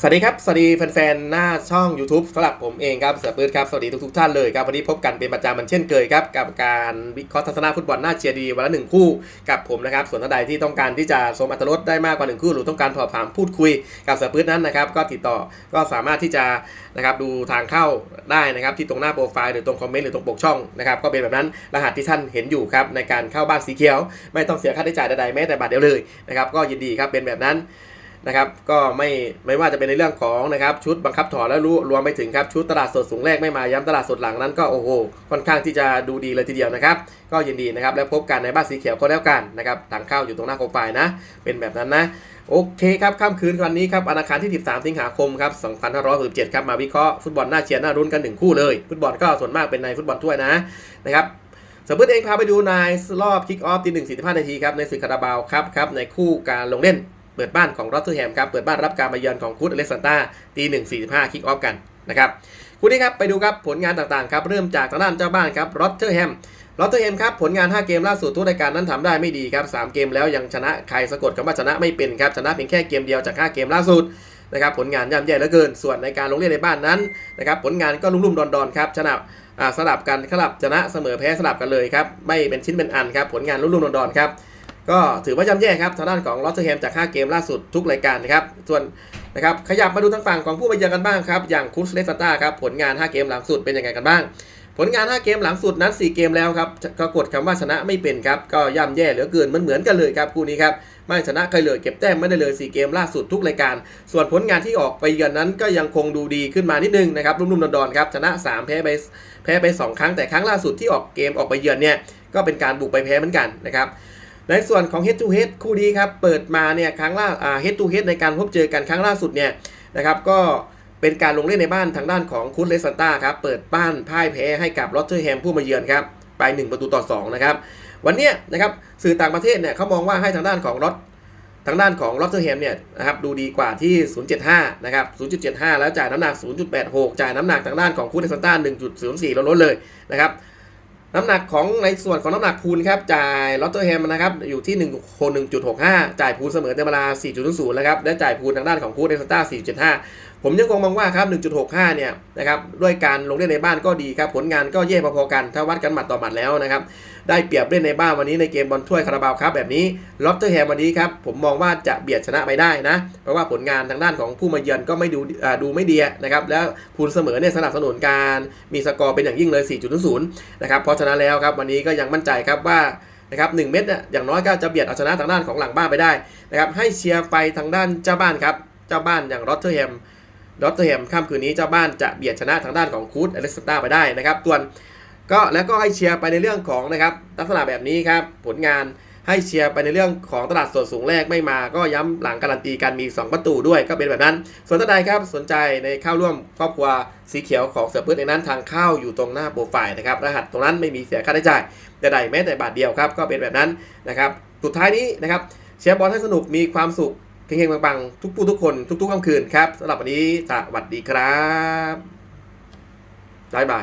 สวัสดีครับ สวัสดีแฟนๆ หน้าช่อง YouTube สำหรับผมเองครับเสือปืนครับ สวัสดีทุกๆท่านเลยครับ วันนี้พบกันเป็นประจำเหมันเช่นเคยครับ กับการวิเคราะห์ทัศนะฟุตบอลหน้าเชียร์ดีวันละหนึ่งคู่กับผมนะครับ ส่วนท่านใดที่ต้องการที่จะชมอัตรสได้มากกว่าหนึ่งคู่ หรือต้องการสอบถามพูดคุยกับเสือปืนนั้นนะครับ ก็ติดต่อก็สามารถที่จะนะครับดูทางเข้าได้นะครับที่ตรงหน้าโปรไฟล์หรือตรงคอมเมนต์หรือตรงปกช่องนะครับก็เป็นแบบนั้นรหัสที่ท่านเห็นอยู่ครับในการเข้าบ้านสีเขียว ไม่ต้องเสียค่าใช้จ่ายใดๆแม้แต่บาทเดียวเลยนะครับก็ยินดีครับเป็นแบบนั้น นะครับ ก็ไม่ไม่ว่าจะเป็นในเรื่องของนะครับชุดบังคับถอนและรู้รวมไปถึงครับชุดตลาดสดสูงแรกไม่มาย้ำตลาดสดหลังนั้นก็โอ้โหค่อนข้างที่จะดูดีเลยทีเดียวนะครับ ก็ยินดีนะครับแล้วพบกันในบ้านสีเขียวก็แล้วกันนะครับทางเข้าอยู่ตรงหน้าโปรไฟล์นะ เป็นแบบนั้นนะโอเคครับค่ำคืนวันนี้ครับวันอังคารที่ 13 สิงหาคมครับ 2567 ครับ มาวิเคราะห์ฟุตบอลหน้าเชียร์หน้ารุ้นกันหนึ่งคู่เลย ฟุตบอลก็ส่วนมากเป็นในฟุตบอลถ้วยนะนะครับสมมติเองพาไปดูในรอบคิกออฟที่1 45 นาทีครับ ในศึกคาราบาวครับครับ ในคู่การลงเล่น เปิดบ้านของรอตเทอร์แฮมครับเปิดบ้านรับการมาเยือนของคูดอเล็กซานตาตีหนึ่งสี่สิบห้าคิกออฟกันนะครับคู่นี้ครับไปดูครับผลงานต่างๆครับเริ่มจากทางด้านเจ้าบ้านครับรอตเทอร์แฮมรอตเทอร์แฮมครับผลงาน 5 เกมล่าสุดทุกรายการนั้นทำได้ไม่ดีครับ3เกมแล้วยังชนะใครสะกดคำว่าชนะไม่เป็นครับชนะเพียงแค่เกมเดียวจาก 5 เกมล่าสุดนะครับผลงานย่ำแย่เหลือเกิน ส่วนในการลงเล่นในบ้านนั้นนะครับผลงานก็ลุ่มๆดอนๆครับชนะสลับกันสลับชนะเสมอแพ้สลับกันเลยครับไม่เป็นชิ้นเป็นอันครับผลงานลุ่มๆดอนๆครับ ก็ถือว่าย่ำแย่ครับทางด้านของลอตเทอร์แฮมจาก 5 เกมล่าสุดทุกรายการนะครับส่วนนะครับขยับมาดูทางฝั่งของผู้มาเยือนกันบ้างครับอย่างคุสเลสตาครับผลงาน 5 เกมหลังสุดเป็นยังไงกันบ้าง ผลงาน 5 เกมหลังสุดนั้น 4 เกมแล้วครับก็กดคำว่าชนะไม่เป็นครับก็ย่ำแย่เหลือเกินมันเหมือนกันเลยครับคู่นี้ครับไม่ชนะใครเลยเก็บแต้มไม่ได้เลย 4 เกมล่าสุดทุกรายการ ส่วนผลงานที่ออกไปเยือนนั้นก็ยังคงดูดีขึ้นมานิดนึงนะครับรุ่มๆดอนๆครับชนะ3แพ้ไปแพ้ไป 2 ครั้งแต่ครั้งล่าสุดที่ออกเกมออกไปเยือนเนี่ยก็เป็นการบุกไปแพ้เหมือนกันนะครับ ในส่วนของ head to head คู่นี้ครับ เปิดมาเนี่ยครั้งล่าอ่า head to head ในการพบเจอกันครั้งล่าสุดเนี่ยนะครับก็เป็นการลงเล่นในบ้านทางด้านของคุสเลสันต้าครับ เปิดบ้านพ่ายแพ้ให้กับลอตเทอร์แฮมผู้มาเยือนครับ ไป 1 ประตูต่อ 2 นะครับ วันนี้นะครับสื่อต่างประเทศเนี่ยเขามองว่าให้ทางด้านของลอตทางด้านของลอตเทอร์แฮมเนี่ยนะครับดูดีกว่าที่ 0.75 นะครับ 0.75 แล้วจ่ายน้ำหนัก 0.86 จ่ายน้ำหนักทางด้านของคุสเลสซันต้า1.04ลดเลยนะครับ น้ำหนักของในส่วนของน้ำหนักพูนครับจ่ายลอตเตอร์แฮมนะครับอยู่ที่1คน1.65 จ่ายพูนเสมอในเวลา4.00 แล้วครับ และจ่ายพูนทางด้านของคูดเอสตา4.5ผมยังคงมองว่าครับ 1.65 เนี่ยนะครับด้วยการลงเล่นในบ้านก็ดีครับผลงานก็แย่พอๆกันถ้าวัดกันหมัดต่อหมัดแล้วนะครับได้เปรียบเล่นในบ้านวันนี้ในเกมบอลถ้วยคาราบาวครับแบบนี้ลอตเตอร์แฮมวันนี้ครับผมมองว่าจะเบียดชนะไปได้นะ เพราะว่าผลงานทางด้านของผู้มาเยือนก็ไม่ดูดูไม่ดีนะครับแล้วพูลเสมอเนี่ยสนับสนุนการมีสกอร์เป็นอย่างยิ่งเลย 4.00 นะครับเพราะฉะนั้นแล้วครับวันนี้ก็ยังมั่นใจครับว่านะครับหนึ่งเม็ดเนี่ยอย่างน้อยก็จะเบียดเอาชนะทางด้านของหลังบ้านไปได้นะครับให้เชียร์ไปทางด้านเจ้าบ้านครับเจ้าบ้านอย่างรอตเทอร์แฮม รอตเทมค่ำคืนนี้เจ้าบ้านจะเบียดชนะทางด้านของคูดอเล็กซานดราไปได้นะครับส่วนก็แล้วก็ให้เชียร์ไปในเรื่องของนะครับลักษณะแบบนี้ครับผลงานให้เชียร์ไปในเรื่องของตลาดสดสูงแรกไม่มา ก็ย้ำหลังการันตีการมี 2 ประตูด้วยก็เป็นแบบนั้น ส่วนท่านใดครับสนใจในเข้าร่วมครอบครัวสีเขียวของเสือปื้ดในนั้นทางเข้าอยู่ตรงหน้าโปรไฟล์นะครับรหัสตรงนั้นไม่มีเสียค่าใช้จ่ายใดๆแม้แต่บาทเดียวครับก็เป็นแบบนั้นนะครับสุดท้ายนี้นะครับเชียร์บอลให้สนุกมีความสุข เฮงๆปังๆทุกผู้ทุกคนทุกๆค่ำคืนครับสำหรับวันนี้สวัสดีครับบ๊ายบาย